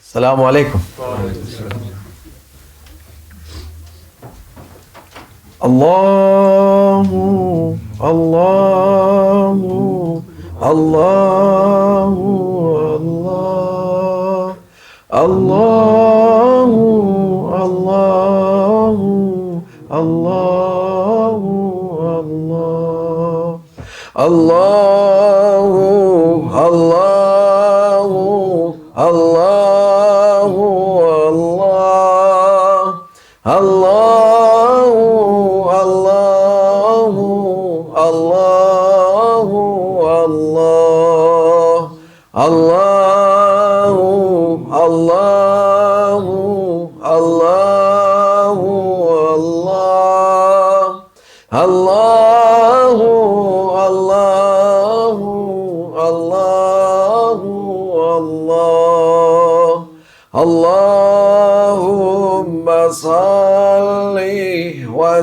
Selamun Aleyküm. Allahu, Allahu, Allahu, Allah, Allahu, Allahu, Allahu, Allah, Allahu, الله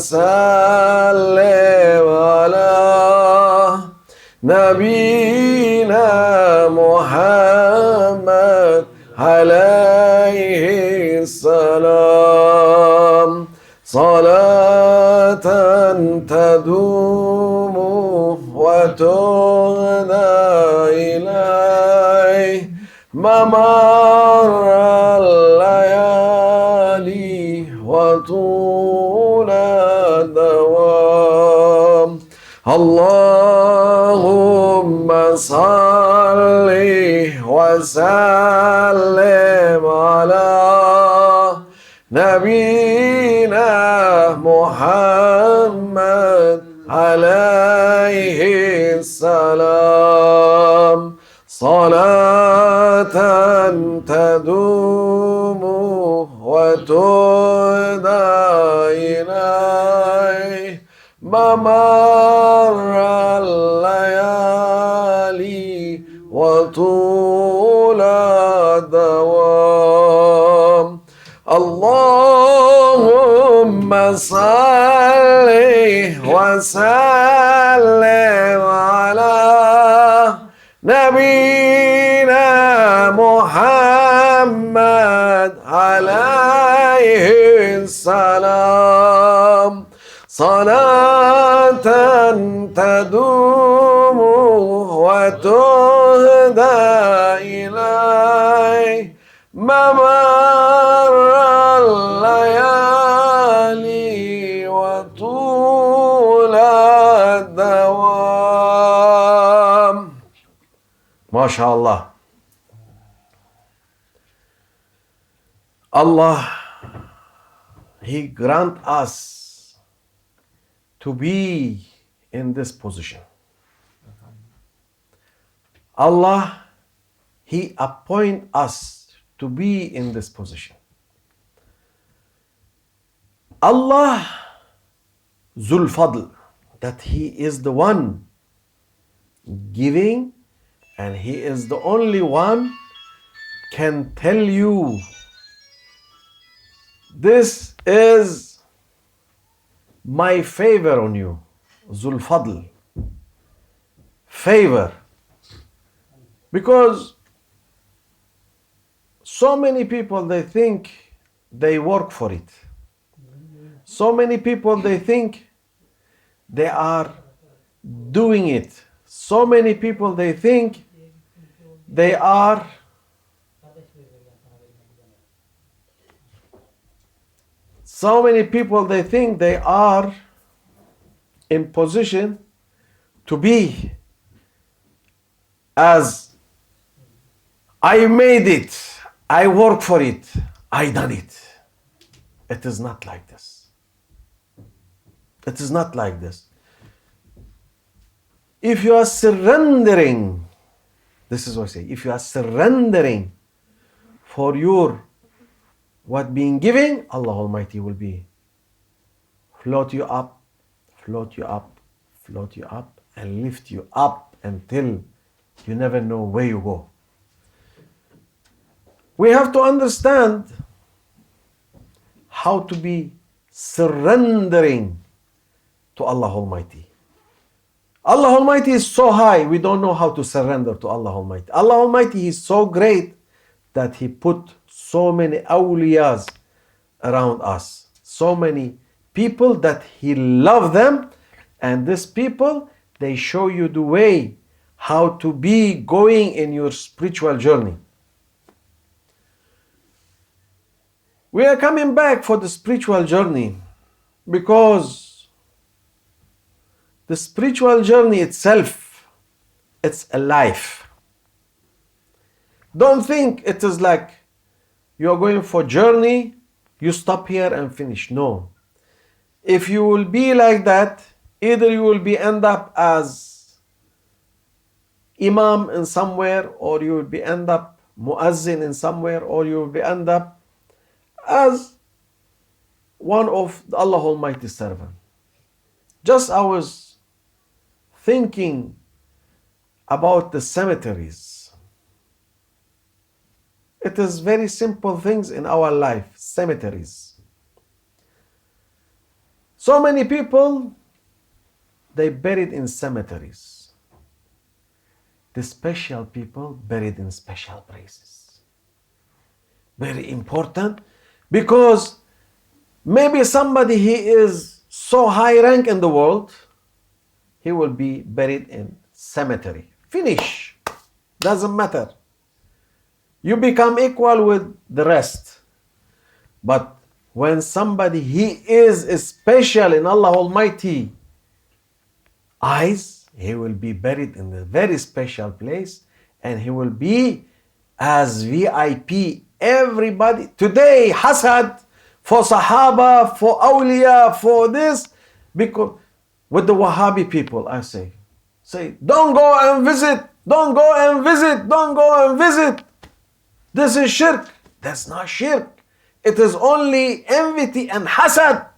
وسلم على نبينا محمد عليه السلام. صلاة تدوم وتغنى إليه. ممر اللهم صل وسلم على نبينا محمد عليه السلام. صلاة تدوم وتهدى إليه. ممر الليالي وطول الدوام. اللهم صل وسلم صلاة تدوم وتهدى إليه ممر الليالي وطول الدوام. ما شاء الله. Allah He grant us to be in this position. Allah He appoint us to be in this position. Allah Zulfadl, that He is the one giving and He is the only one can tell you this is my favor on you. Zulfadl. Favor. Because so many people they think they work for it. So many people they think they are doing it. So many people they think they are so many people they think they are in position to be as I made it, I work for it, I done it. It is not like this. It is not like this. If you are surrendering, this is what I say, if you are surrendering for your what being given, Allah Almighty will be float you up, float you up, float you up, and lift you up until you never know where you go. We have to understand how to be surrendering to Allah Almighty. Allah Almighty is so high, we don't know how to surrender to Allah Almighty. Allah Almighty is so great that He put so many awliyas around us, so many people that He loved them, and these people they show you the way how to be going in your spiritual journey. We are coming back for the spiritual journey because the spiritual journey itself it's a life. Don't think it is like you are going for journey, you stop here and finish. No. If you will be like that, either you will be end up as imam in somewhere or you will be end up muazzin in somewhere or you will be end up as one of Allah Almighty servant. Just I was thinking about the cemeteries. It is very simple things in our life, cemeteries. So many people they buried in cemeteries. The special people buried in special places. Very important because maybe somebody he is so high rank in the world, he will be buried in cemetery. Finish. Doesn't matter. You become equal with the rest. But when somebody he is special in Allah Almighty eyes, he will be buried in a very special place and he will be as VIP Everybody today hasad for Sahaba, for awliya, for this, because with the Wahhabi people, I say, say, don't go and visit, don't go and visit, don't go and visit. This is shirk. That's not shirk. It is only envy and hasad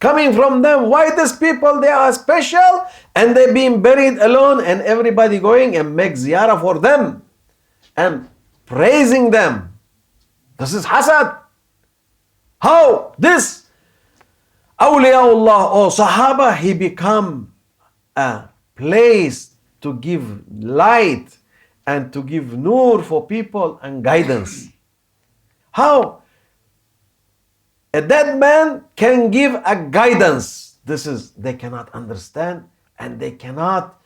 coming from them. Why these people they are special and they being buried alone and everybody going and make ziyarah for them and praising them. This is hasad. How this awliyaullah or sahaba he become a place to give light and to give nur for people and guidance. How a dead man can give a guidance. This is they cannot understand and they cannot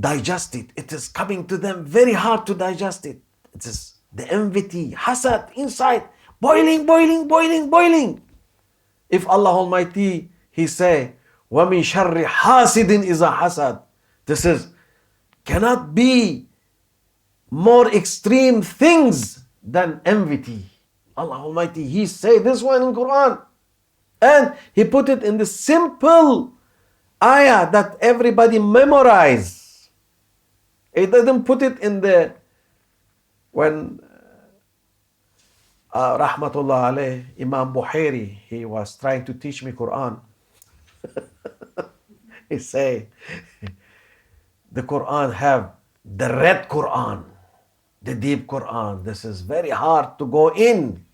digest it. It is coming to them very hard to digest it. It is the envy, hasad inside, boiling, boiling, boiling, boiling. If Allah Almighty, He say, وَمِن شَرِّ حَاسِدٍ إِذَا حَسَدٍ This is, cannot be more extreme things than envy. Allah Almighty, He say this one in Quran. And He put it in the simple ayah that everybody memorize. He didn't put it in the when uh, Rahmatullah alayh, Imam Buhairi, he was trying to teach me Quran. he say, the Quran have the red Quran, the deep Quran. This is very hard to go in.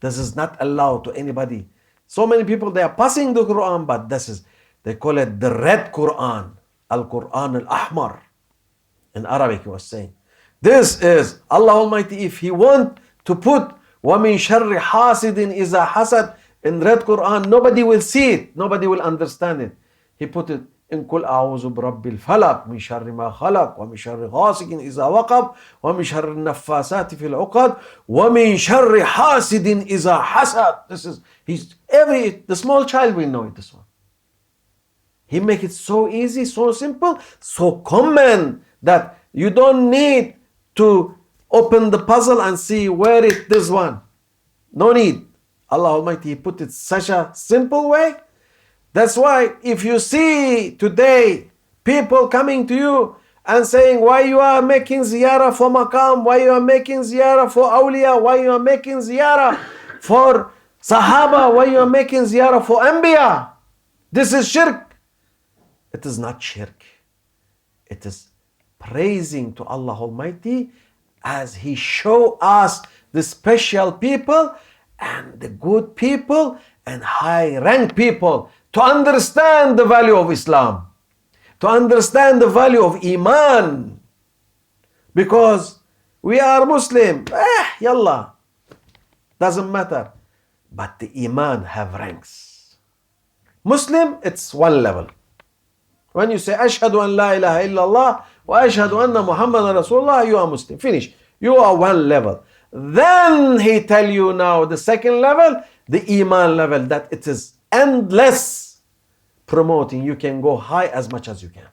This is not allowed to anybody. So many people, they are passing the Quran, but this is, they call it the red Quran, Al-Quran Al-Ahmar. In Arabic, he was saying. This is Allah Almighty. If He want to put وَمِن شَرِّ حَاسِدٍ إِذَا حَسَدٍ in red Quran, nobody will see it, nobody will understand it. He put it in كل أعوذ برب الفلق من شر ما خلق ومن شر غاسق إذا وقب ومن شر النفاسات في العقد ومن شر حاسد إذا حسد. This is he's every the small child will know it. This one. He make it so easy, so simple, so common that you don't need to open the puzzle and see where is this one. No need. Allah Almighty put it such a simple way. That's why if you see today people coming to you and saying why you are making ziyarah for maqam, why you are making ziyarah for awliya, why you are making ziyarah for sahaba, why you are making ziyarah for anbiya. This is shirk. It is not shirk. It is praising to Allah Almighty as He show us the special people and the good people and high rank people to understand the value of Islam, to understand the value of Iman. Because We are Muslim. Eh, yalla. Doesn't matter. But the Iman have ranks. Muslim, it's one level. When you say Ashhadu an la ilaha illallah wa ashhadu anna Muhammadan Rasulullah, you are Muslim. Finish. You are one level. Then he tell you now the second level, the Iman level, that it is endless promoting. You can go high as much as you can.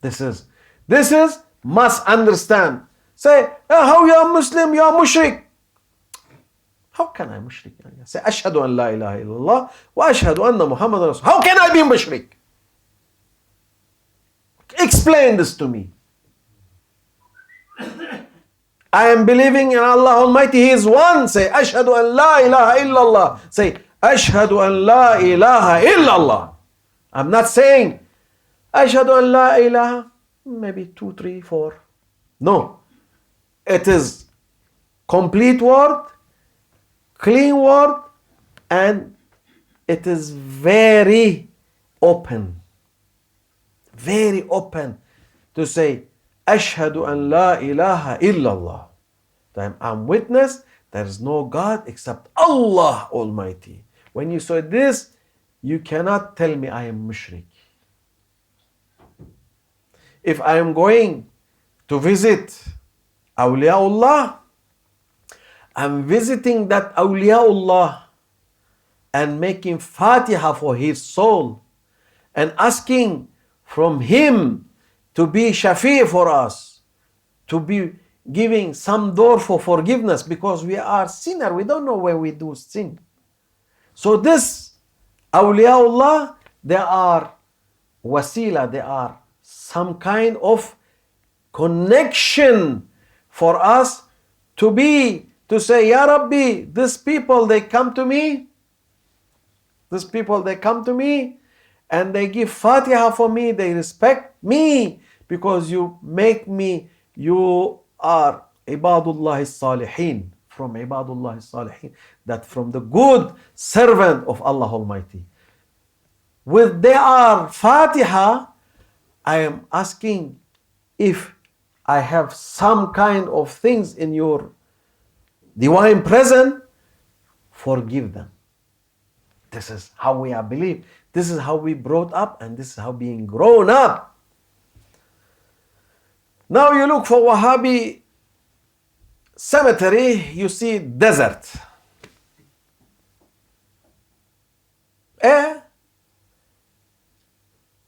This is, this is must understand. Say, oh, how you are Muslim, you are mushrik. How can I mushrik? Say, Ashhadu an la ilaha illallah wa ashhadu anna Muhammad Rasul. How can I be mushrik? Explain this to me. I am believing in Allah Almighty. He is one. Say, Ashhadu an la ilaha illallah. Say, Ashhadu an la ilaha illallah. I'm not saying, Ashhadu an la ilaha, maybe two, three, four. No. It is complete word, clean word, and it is very open. Very open to say, Ashhadu an la ilaha illallah. Then I'm witness there is no God except Allah Almighty. When you say this, you cannot tell me I am mushrik. If I am going to visit Awliyaullah, I'm visiting that Awliyaullah and making Fatiha for his soul and asking from him to be shafi for us, to be giving some door for forgiveness because we are sinner. We don't know where we do sin. So this awliyaullah, they are wasila, they are some kind of connection for us to be, to say, Ya Rabbi, these people, they come to me. These people, they come to me and they give Fatiha for me, they respect me because you make me, you are Ibadullah Salihin, from Ibadullah Salihin, that from the good servant of Allah Almighty. With their Fatiha, I am asking if I have some kind of things in your divine presence, forgive them. This is how we are believed. This is how we brought up, and this is how being grown up. Now you look for Wahhabi cemetery, you see desert. Eh?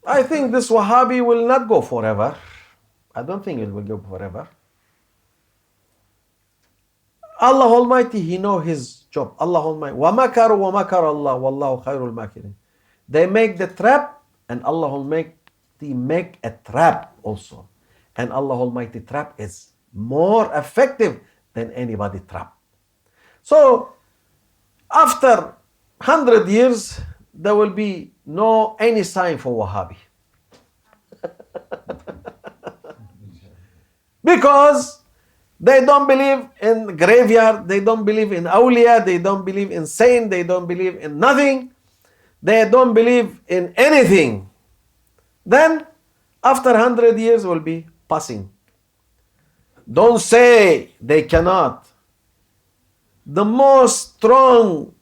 I think this Wahhabi will not go forever. I don't think it will go forever. Allah Almighty, He know His job. Allah Almighty. وَمَكَرُوا وَمَكَرَ اللَّهُ وَاللَّهُ خَيْرُ الْمَاكِرِينَ They make the trap and Allah Almighty make a trap also. And Allah Almighty trap is more effective than anybody trap. So after 100 years, there will be no any sign for Wahhabi. because they don't believe in graveyard, they don't believe in awliya, they don't believe in saint, they don't believe in nothing, they don't believe in anything. Then after 100 years will be passing. Don't say they cannot. The most strong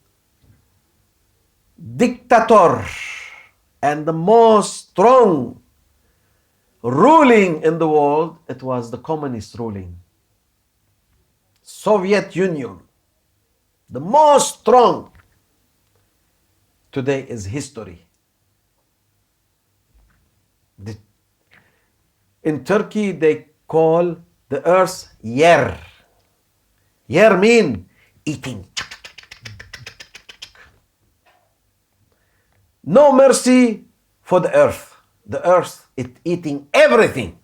dictator and the most strong ruling in the world, it was the communist ruling. Soviet Union. The most strong today is history. The in Turkey, they call the earth yer. Yer mean eating. No mercy for the earth. The earth is eating everything.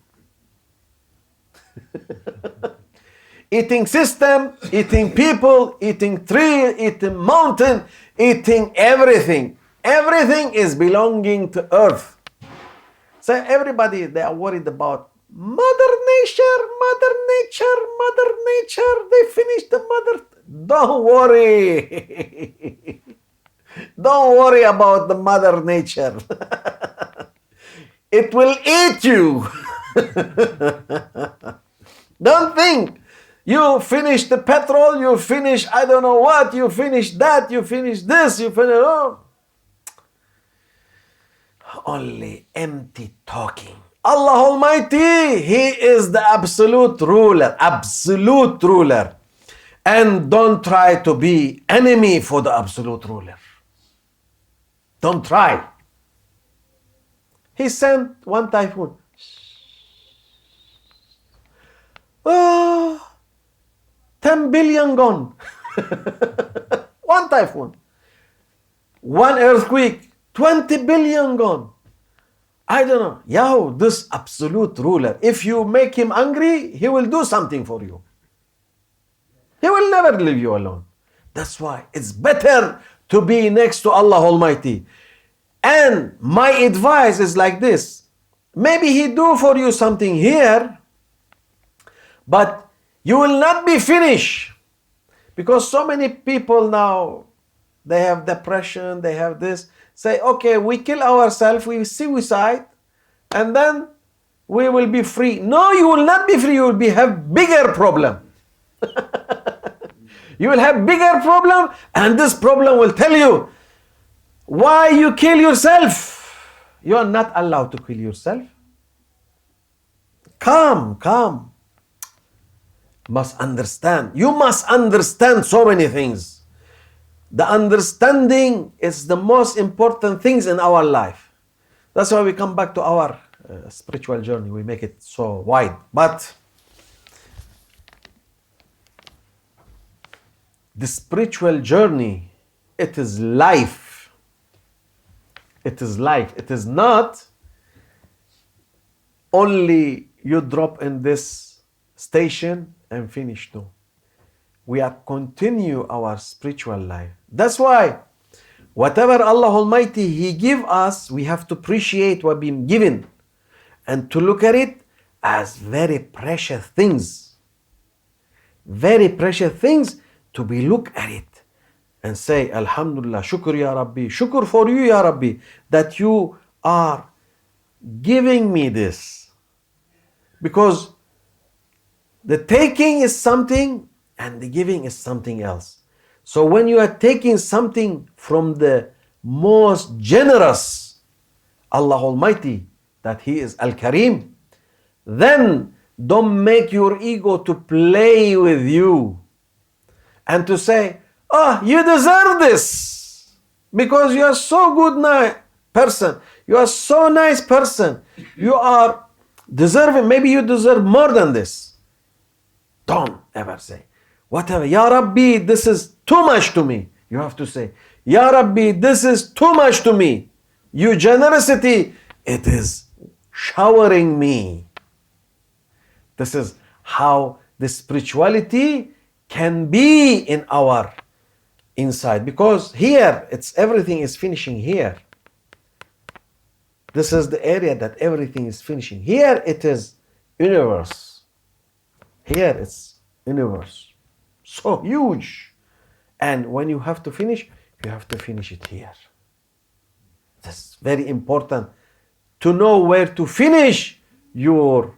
eating system, eating people, eating tree, eating mountain, eating everything. Everything is belonging to earth. So everybody they are worried about Mother Nature, Mother Nature, Mother Nature. They finished the mother. Don't worry. Don't worry about the Mother Nature. it will eat you. Don't think you finish the petrol, you finish I don't know what, you finish that, you finish this, you finish. Oh. Only empty talking. Allah Almighty, He is the absolute ruler, absolute ruler. And don't try to be enemy for the absolute ruler. Don't try. He sent one typhoon. Oh, 10 billion gone. one typhoon. One earthquake, 20 billion gone. I don't know. Yahoo, this absolute ruler, if you make him angry, he will do something for you. He will never leave you alone. That's why it's better to be next to Allah Almighty. And my advice is like this. Maybe he do for you something here, but you will not be finished. Because so many people now, they have depression, they have this say, okay, we kill ourselves, we suicide, and then we will be free. No, you will not be free. You will be have bigger problem. you will have bigger problem, and this problem will tell you why you kill yourself. You are not allowed to kill yourself. Come, come. Must understand. You must understand so many things. The understanding is the most important things in our life. That's why we come back to our uh, spiritual journey. We make it so wide. But the spiritual journey, it is life. It is life. It is not only you drop in this station and finish. No we are continue our spiritual life. That's why whatever Allah Almighty He give us, we have to appreciate what been given and to look at it as very precious things. Very precious things to be look at it and say, Alhamdulillah, shukr ya Rabbi, shukr for you ya Rabbi, that you are giving me this. Because the taking is something and the giving is something else. So when you are taking something from the most generous Allah Almighty, that He is Al Karim, then don't make your ego to play with you and to say, Oh, you deserve this because you are so good ni- person. You are so nice person. You are deserving. Maybe you deserve more than this. Don't ever say whatever. Ya Rabbi, this is too much to me. You have to say, Ya Rabbi, this is too much to me. Your generosity, it is showering me. This is how the spirituality can be in our inside because here it's everything is finishing here. This is the area that everything is finishing. Here it is universe. Here it's universe. So huge. And when you have to finish, you have to finish it here. That's very important. To know where to finish your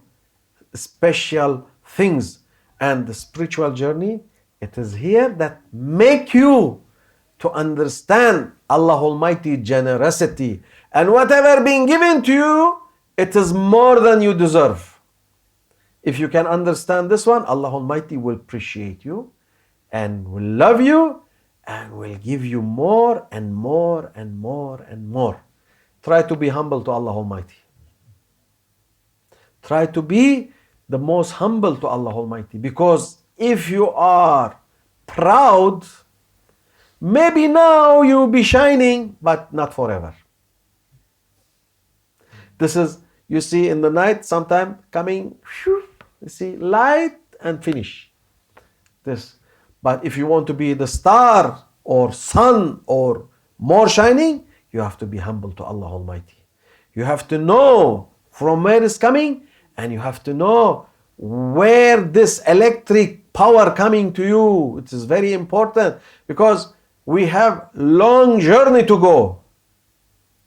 special things and the spiritual journey. It is here that make you to understand Allah Almighty generosity and whatever being given to you, it is more than you deserve. If you can understand this one, Allah Almighty will appreciate you and will love you and will give you more and more and more and more. Try to be humble to Allah Almighty. Try to be the most humble to Allah Almighty because if you are proud, maybe now you'll be shining, but not forever. This is, you see, in the night, sometime coming, whew, you see, light and finish. This but if you want to be the star or sun or more shining, you have to be humble to Allah Almighty. You have to know from where it's coming and you have to know where this electric power coming to you. It is very important because we have long journey to go.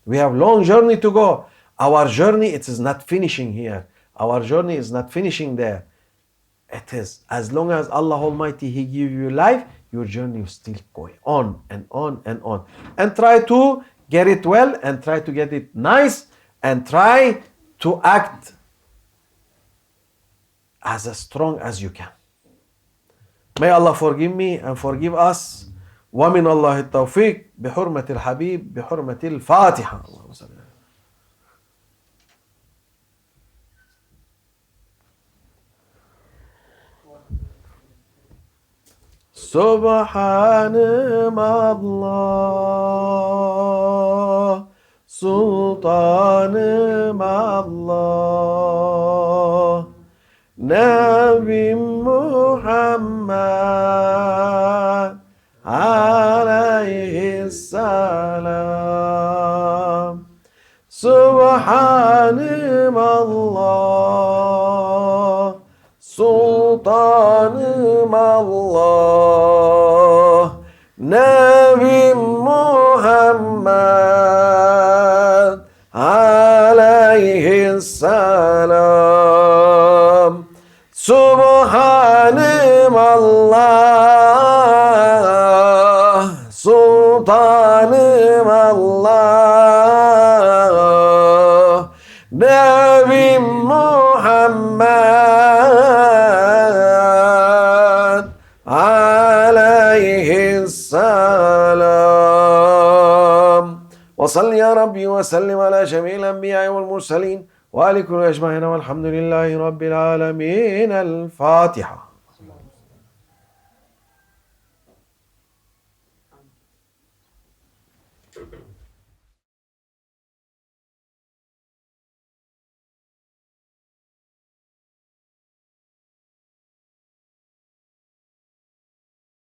We have long journey to go. Our journey it is not finishing here. Our journey is not finishing there. It is. As long as Allah Almighty He give you life, your journey is still going on and on and on. And try to get it well and try to get it nice and try to act as strong as you can. May Allah forgive me and forgive us. ومن الله التوفيق بحرمة الحبيب بحرمة الفاتحة اللهم صل Subhanım Allah Sultanım Allah Nebi Muhammed aleyhisselam Subhanimallah Sultanım Allah. Sultanım Allah Nebim Muhammed Aleyhisselam وصل يا ربي وسلم على جميع الأنبياء والمرسلين. وآل كل أجمعين والحمد لله رب العالمين. الفاتحة.